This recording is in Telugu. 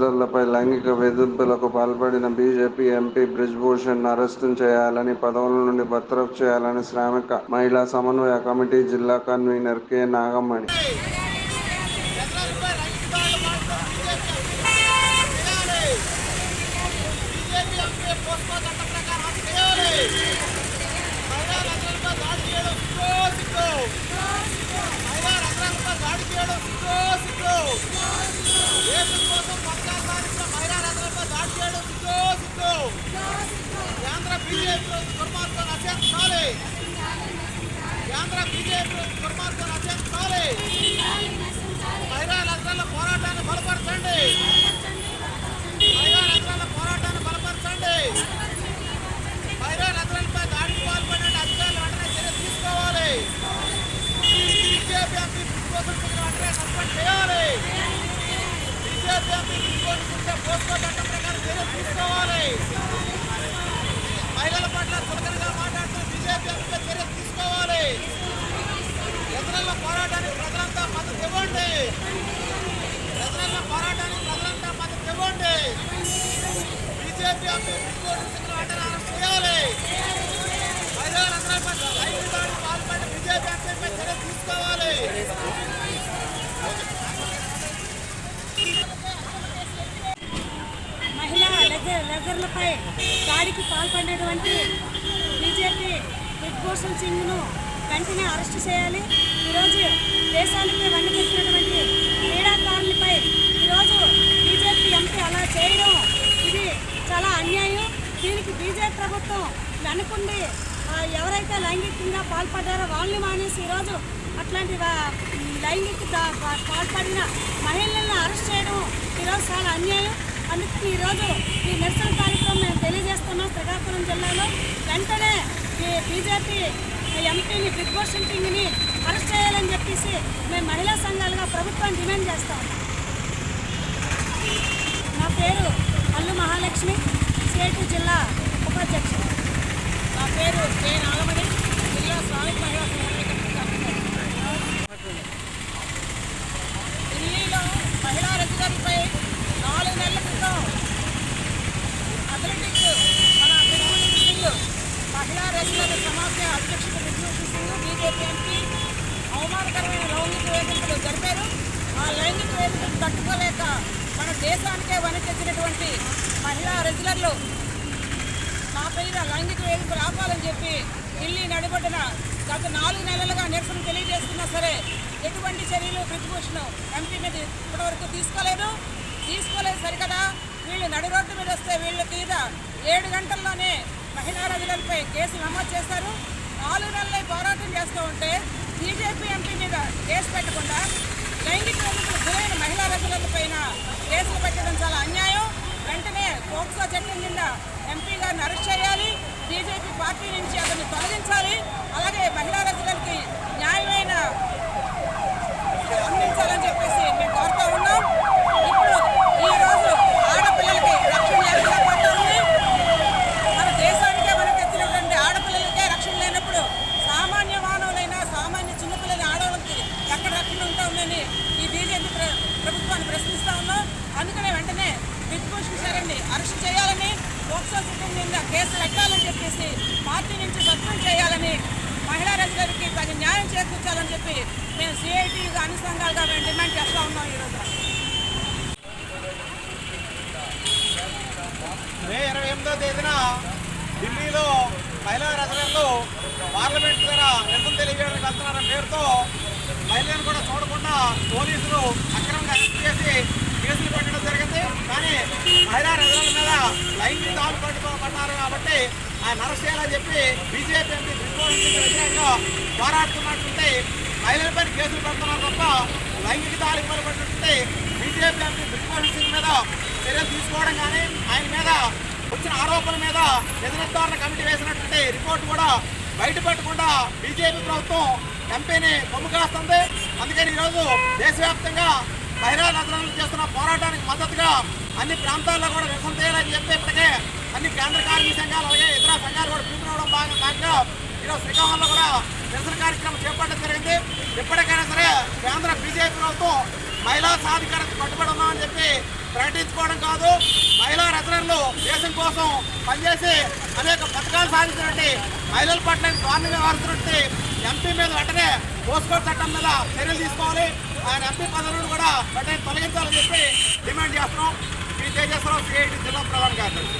మహిళా లైంగిక వేధింపులకు పాల్పడిన బీజేపీ ఎంపీ బ్రిజ్భూషణ్ అరెస్టు చేయాలని పదవుల నుండి బర్తరఫ్ చేయాలని శ్రామిక మహిళా సమన్వయ కమిటీ జిల్లా కన్వీనర్ కె. నాగమణి ఎకరాలపై రైతు దాడులు మాత్రం బీజేపీ చేయాలి బీజేపీ ఎంపీ పోస్కో చట్టం ప్రకారం హత్య చేయాలి మహిళా రక్షణపై దాడి చేయడం సిగ్గు సిగ్గు మహిళా రక్షణపై దాడి చేయడం సిగ్గు సిగ్గు దేశం కోసం పథకాలు సాధించిన మహిళా రక్షణపై దాడి చేయడం సిగ్గు సిగ్గు కేంద్ర బీజేపీ దుర్మార్గం నశించాలి కేంద్ర బీజేపీ దుర్మార్గం అధ్యక్షాలి మహిళా రక్షణ పోరాటాన్ని బలపరచండి. మహిళా రక్షణ పోరాటాన్ని బలపరచండి. మహిళా రక్షణపై దాడికి పాల్పడిన అధికారులు వెంటనే చర్య తీసుకోవాలి. బీజేపీ ఎంపీ కోసం వెంటనే సస్పెండ్ చేయాలి. బీజేపీ ఎంపీ కోసం పోస్కో చట్టం ప్రకారం చర్య తీసుకోవాలి. మహిళల పట్ల చులకనగా మాట్లాడుతూ బీజేపీ ఎంపీ చర్య తీసుకోవాలి ఎదురుల పోరాటానికి ప్రజలంతా మద్దతు ఇవ్వండి ఎదురుల పోరాటానికి ప్రజలంతా మద్దతు ఇవ్వండి బీజేపీ ఎంపీ బిస్కోట్ సింగ్ వెంటనే అరెస్ట్ చేయాలి మహిళలందరిపై లైంగిక దాడికి పాల్పడిన బీజేపీ ఎంపీపై చర్య తీసుకోవాలి మహిళా లెజర్ లెజర్లపై దాడికి పాల్పడినటువంటి బీజేపీ దిగ్భూషణ్ సింగ్ను వెంటనే అరెస్టు చేయాలి. ఈరోజు దేశానికి వన్నెకెత్తినటువంటి క్రీడాకారులపై ఈరోజు బీజేపీ ఎంపీ అలా చేయడం ఇది చాలా అన్యాయం? దీనికి బీజేపీ ప్రభుత్వం వెనుకుండి ఎవరైతే లైంగికంగా పాల్పడ్డారో వాళ్ళని మానేసి ఈరోజు అట్లాంటి లైంగిక పాల్పడిన మహిళలను అరెస్ట్ చేయడం ఈరోజు చాలా అన్యాయం. అందుకే ఈరోజు ఈ నిరసన కార్యక్రమం మేము తెలియజేస్తున్నాం శ్రీకాకుళం జిల్లాలో. వెంటనే ఈ బీజేపీ ఎంపీని బిగ్భూషణ్ సింగ్ని అరెస్ట్ చేయాలని చెప్పేసి మేము మహిళా సంఘాలుగా ప్రభుత్వాన్ని డిమాండ్ చేస్తాం. నా పేరు మహాలక్ష్మి సేటు జిల్లా ఉపాధ్యక్షుడు నా పేరు కే. నాగమణి జిల్లా శ్రామిక మహిళా ఢిల్లీలో మహిళా రెసిడెంట్పై నాలుగు నెలల క్రితం అథ్లెటిక్స్ మన బిర్భూషణ్ సింగ్ మహిళా రెసిడెంట్ సమాఖ్య అధ్యక్షుడు బిర్భూషణ్ సింగ్ బీజేపీ ఎంపీ. అవమానకరమైన లైంగిక వేధింపులు జరిపారు. ఆ లైంగిక వేధింపులు తట్టుకోలేక దేశానికే వనకెత్తినటువంటి మహిళా రెగ్యులర్లు మా పైన లైంగిక వేధింపు ఆపాలని చెప్పి ఢిల్లీ నడిబడిన గత నాలుగు నెలలుగా నిరసన తెలియజేస్తున్నా సరే ఎటువంటి చర్యలు ప్రతిభూషణ ఎంపీ మీద ఇప్పటివరకు తీసుకోలేదు. తీసుకోలేదు సరికదా. వీళ్ళు నడి రోడ్డు మీద వస్తే వీళ్ళ మీద ఏడు గంటల్లోనే మహిళా రజులపై కేసు నమోదు చేశారు నాలుగు నెలలై పోరాటం చేస్తూ ఉంటే బీజేపీ ఎంపీ మీద కేసు పెట్టకుండా లైంగిక వేధింపులు గురైన మహిళా రజుల పైన కేసులు పెట్టడం చాలా అన్యాయం వెంటనే పోక్సో చట్టం కింద ఎంపీ గారిని అరెస్ట్ చేయాలి బీజేపీ పార్టీ నుంచి అతన్ని తొలగించాలి అలాగే మహిళా రజులకి న్యాయమైన అందించాలని చెప్పేసి మేము కోరుతా ఉన్నాం ఇప్పుడు ఈ రోజు ఆడపిల్లలకి రక్షణ లేకుండా పోతుంది మన దేశానికే మనకు ఎత్తినటువంటి ఆడపిల్లలకే రక్షణ లేనప్పుడు సామాన్య మానవులైనా సామాన్య చిన్నపిల్లల ఆడవాళ్ళకి ఎక్కడ రక్షణ ఉంటా ఉందని ఈ బీజేపీ ప్ర- ప్రభుత్వాన్ని ప్రశ్నిస్తా ఉన్నాం అందుకనే వెంటనే బిగ్భూషణ్ శరణ్ని అరెస్ట్ చేయాలని పోక్సో చట్టం మీద కేసు పెట్టాలని చెప్పేసి పార్టీ నుంచి సస్పెండ్ చేయాలని మహిళా రైతులకి తగిన న్యాయం చేకూర్చాలని చెప్పి మేము సిఐటి అన్ని సంఘాలుగా మేము డిమాండ్ చేస్తూ ఉన్నాం ఈరోజు మే ఇరవై ఎనిమిదో తేదీన ఢిల్లీలో మహిళా రచనలు పార్లమెంట్ దగ్గర నిరసన తెలియజేయడానికి వెళ్తున్నారన్న పేరుతో మహిళలను కూడా చూడకుండా పోలీసులు అక్రమంగా అరెస్ట్ చేసి కేసులు పెట్టడం జరిగింది. కానీ లైంగిక దాడులు పట్టుకోబడ్డారు కాబట్టి ఆయన అరెస్ట్ చేయాలని చెప్పి బీజేపీ ఎంపీ బిల్కోన్ సింగ్ వ్యతిరేకంగా పోరాడుతున్నట్టుంటే మహిళలపై కేసులు పెడుతున్నారు తప్ప లైంగిక దాడికి పాల్పడినట్టుంటే బీజేపీ ఎంపీ బిల్కోన్ సింగ్ మీద చర్యలు తీసుకోవడం కానీ ఆయన మీద వచ్చిన ఆరోపణల మీద ఎదురుదారుల కమిటీ వేసినటువంటి రిపోర్ట్ కూడా బయటపెట్టకుండా బీజేపీ ప్రభుత్వం ఎంపీని కొమ్ముకాస్తుంది అందుకని ఈరోజు దేశవ్యాప్తంగా మహిళా చేస్తున్న పోరాటానికి మద్దతుగా అన్ని ప్రాంతాల్లో కూడా నిరసన చేయాలని చెప్పి ఇప్పటికే అన్ని కేంద్ర కార్మిక సంఘాలు అలాగే ఇతర సంఘాలు కూడా పిలుపునవడం భాగంగా భాగంగా ఈరోజు శ్రీకాకుళంలో కూడా నిరసన కార్యక్రమం చేపట్టడం జరిగింది. ఇప్పటికైనా సరే కేంద్ర బీజేపీ ప్రభుత్వం మహిళా సాధికారత కట్టుబడి ఉన్నామని చెప్పి ప్రకటించుకోవడం కాదు. మహిళా రచనలు దేశం కోసం పనిచేసి అనేక పథకాలు సాధించినట్టు మహిళల పట్ల దాన్ని వ్యవహరిస్తున్నట్టు ఎంపీ మీద వెంటనే పోస్కోడ్ చట్టం మీద చర్యలు తీసుకోవాలి. ఆయన ఎంపీ పదవులను కూడా వెంటనే తొలగించాలని చెప్పి డిమాండ్ చేస్తున్నాం. శ్రీ తేజస్వరావు సిఐటి జిల్లా ప్రధాన కార్యదర్శి.